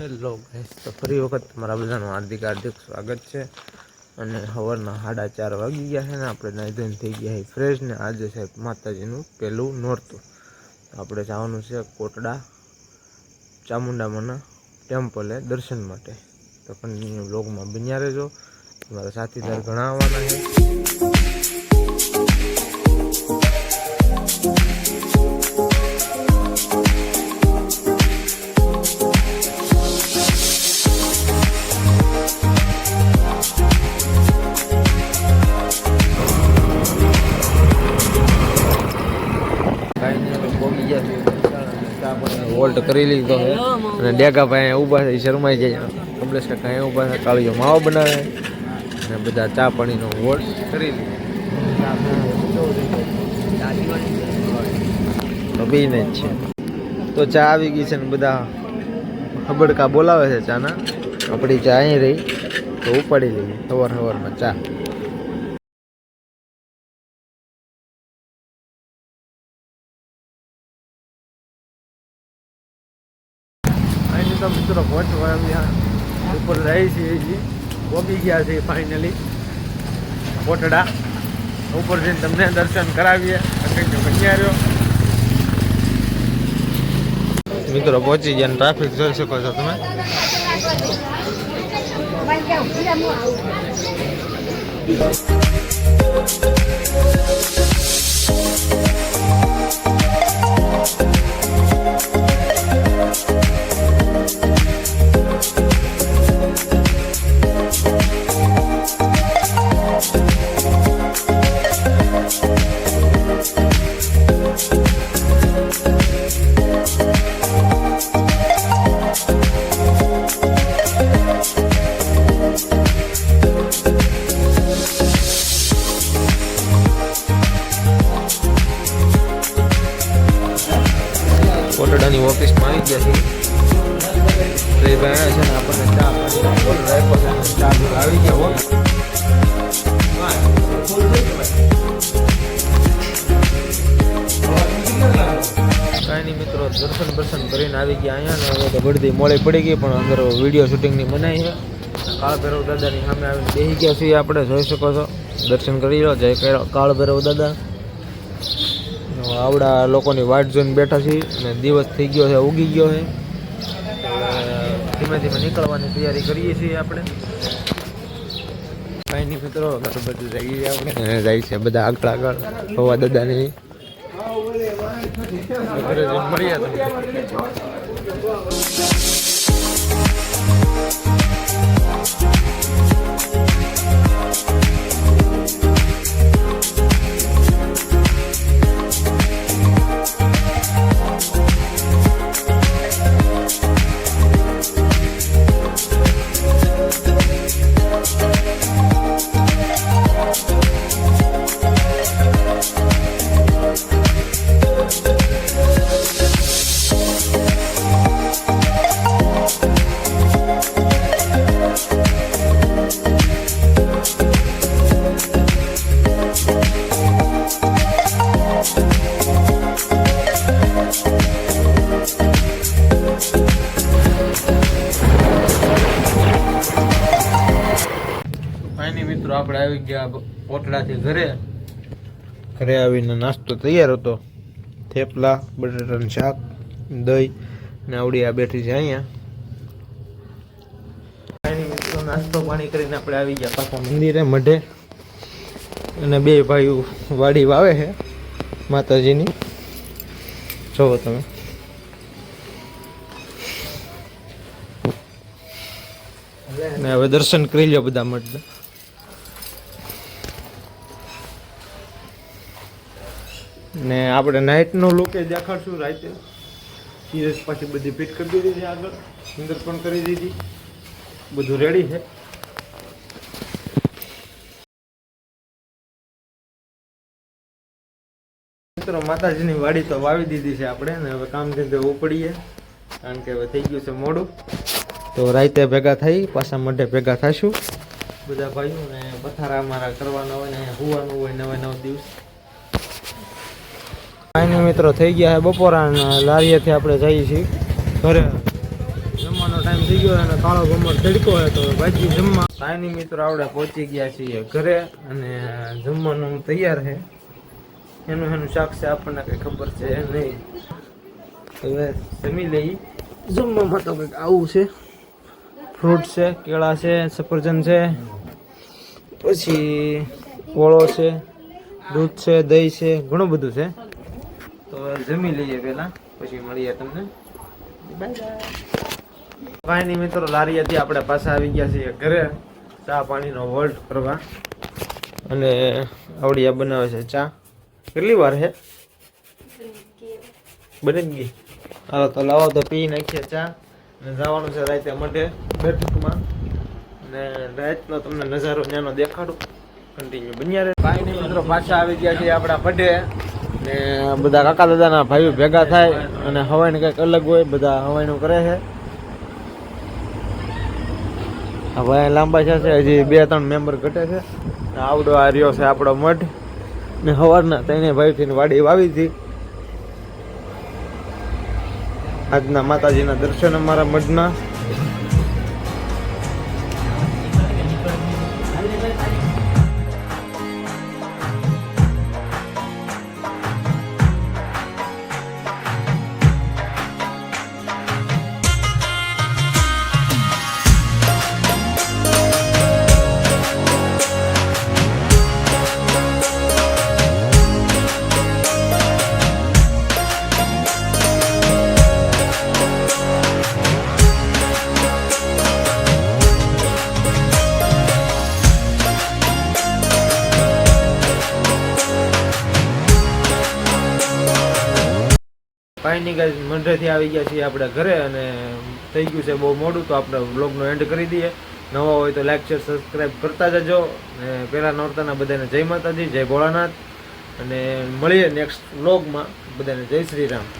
Hello gas તો ફરી વખત તમારા બધાનું હાર્દિક હાર્દિક સ્વાગત છે. અને સવારના સાડા ચાર વાગી ગયા છે ને આપણે નાઈધન થઈ ગયા છે ફ્રેશ ને આજે સાહેબ માતાજીનું પહેલું નોરતું. આપણે જવાનું છે કોટડા ચામુંડામાના ટેમ્પલે દર્શન માટે. તો કન્ટિન્યુ બ્લોગમાં બન્યા રહેજો. તમારા સાથીદાર ઘણા આવવાના છે. વોલ્ટ કરી લીધો અને ડેગા ભાઈ ઊભા થાય શરમાઈ જાય કમલેશ કાકા અહીંયા ઊભા છે કાળીઓ માવો બનાવે અને બધા ચા પાણીનો વોલ્ટ કરી લીધો બેને જ છે. તો ચા આવી ગઈ છે ને બધા ખબડકા બોલાવે છે ચાના. આપણી ચા અહીં રહી. તો ઉપાડી લઈએ સવાર સવારમાં ચા. તો મિત્રો પહોંચવા ઉપર રહી છીએ પહોંચી ગયા છે ફાઇનલી કોટડા, ઉપર જઈને તમને દર્શન કરાવીએ. રહ્યો. મિત્રો, પહોંચી ગયા ટ્રાફિક જોઈ શકો છો તમે. કોટડાની કાંઈ નહીં મિત્રો દર્શન દર્શન કરીને આવી ગયા અહીંયા ને હવે તો ગળદી મોડી પડી ગઈ, પણ અંદર વીડિયો શૂટિંગની મનાઈ છે. કાળ ભૈરવ દાદાની સામે આવીને બેસી ગયા છીએ આપણે, જોઈ શકો છો. દર્શન કરી લો, જય કાળ ભૈરવ દાદા. આવડા લોકોની વાટ જોઈને બેઠા છીએ અને દિવસ થઈ ગયો છે, ઉગી ગયો છે. ધીમે ધીમે નીકળવાની તૈયારી કરીએ છીએ આપણે. કાંઈ મિત્રો બધું જઈએ આપણે. જાય છે બધા આગળ આગળ. હોવા દાદાની. મળ્યા નહીં મિત્રો આપણે આવી ગયા કોટડાથી ઘરે. ઘરે આવીને નાસ્તો તૈયાર હતો. થેપલા બટાટાનું શાક દહીં ને આવડી આ બેઠી છે અહીંયા. કાંઈ મિત્રો નાસ્તો પાણી કરીને આપણે આવી ગયા પાછા મંદિરે મઢે. અને બે ભાઈઓ વાડી વાવે છે માતાજીની. જોવો તમે. ને હવે દર્શન કરી લો બધા મઢના. ને આપણે નાઇટનો લુક દેખાડશું રાતે. સિરિયસ પાછી બધી ફિટ કરી દીધી છે આગળ. સુંદર પણ કરી દીધી. બધું રેડી છે. મિત્રો, માતાજીની વાડી તો વાવી દીધી છે આપણે, ને હવે કામ ધંધે ઉપડીએ. કારણ કે હવે થઈ ગયું છે મોડું. તો રાતે ભેગા થઈ, પાછા મઢે ભેગા થશું. બધા ભાઈઓ ને પથારા અમારા કરવાના હોય ને હોવાનું હોય નવે નવ દિવસ. કાંઈ મિત્રો થઈ ગયા છે બપોરા અને લારીએથી આપણે જઈએ છીએ. ઘરે જમવાનો ટાઈમ થઈ ગયો અને કાળો ગમર તડકો હોય તો ભાજી જમવા. કાંઈ મિત્રો આપણે પહોંચી ગયા છીએ ઘરે અને જમવાનું તૈયાર છે. એનું એનું શાક છે, આપણને કંઈ ખબર છે નહીં. હવે જમી લઈ જમવામાં તો કંઈક આવું છે. ફ્રૂટ છે, કેળા છે, સફરજન છે, પછી ઓળો છે, દૂધ છે, દહીં છે, ઘણું બધું છે. તો જમી લઈએ પહેલાં, પછી મળીએ તમને. પાણી મિત્રો મિત્રો લારીયાથી આપણે પાછા આવી ગયા છીએ ઘરે, ચા પાણીનો વોલ્ટ કરવા અને આવડિયા બનાવે છે ચા. કેટલી વાર છે બની ગઈ. હાલો, તો લાવો તો પી નાખીએ ચા. અને જવાનું છે રાતે મઢે, બેઠકમાં. અને રાતનો તમને નજારો ત્યાંનો દેખાડું. કન્ટિન્યુ બન્યા રહે. કાંઈ મિત્રો પાછા આવી ગયા છીએ આપણા પઢે બધા કાકા દાદાના ભાઈઓ ભેગા થાય અને હવાઈને કંઈક અલગ હોય, બધા હવાઈનું કરે છે. હવે લાંબા છે હજી બે ત્રણ મેમ્બર ઘટે છે. આવડો આ રહ્યો છે આપણો મઠ. ને સવારના ત્રણે ભાઈથી વાડી વાવી હતી. આજના માતાજીના દર્શન અમારા મઢના નહીં કાંઈ મંડળેથી આવી ગયા છીએ આપણે ઘરે અને થઈ ગયું છે બહુ મોડું, તો આપણે વ્લોગનો એન્ડ કરી દઈએ. નવા હોય તો લાઈક શેર સબસ્ક્રાઈબ કરતા જજો. ને પહેલાં નોરતાના બધાને જય માતાજી, જય ભોળાનાથ. અને મળીએ નેક્સ્ટ વ્લોગમાં. બધાને જય શ્રી રામ.